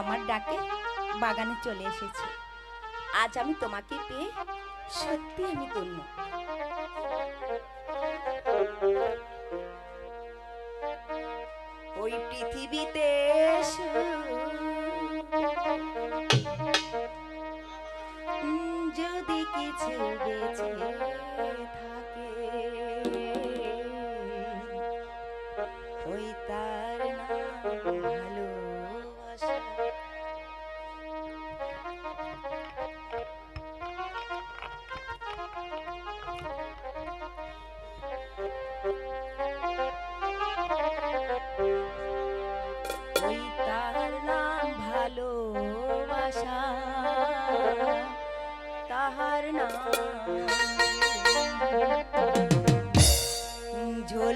আমার ডাকে বাগানে চলে এসেছে। আজ আমি তোমাকে পেয়ে সত্যি আমি ধন্য। ওই পৃথিবীতে যদি কিছু বেঁচে থাকে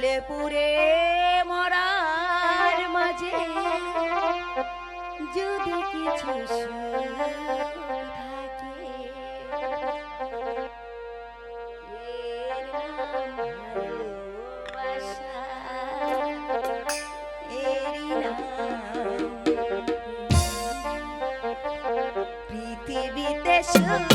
জলে পুরে মরার মাঝে যদি কিছু থাকে পৃথিবীতে শুধু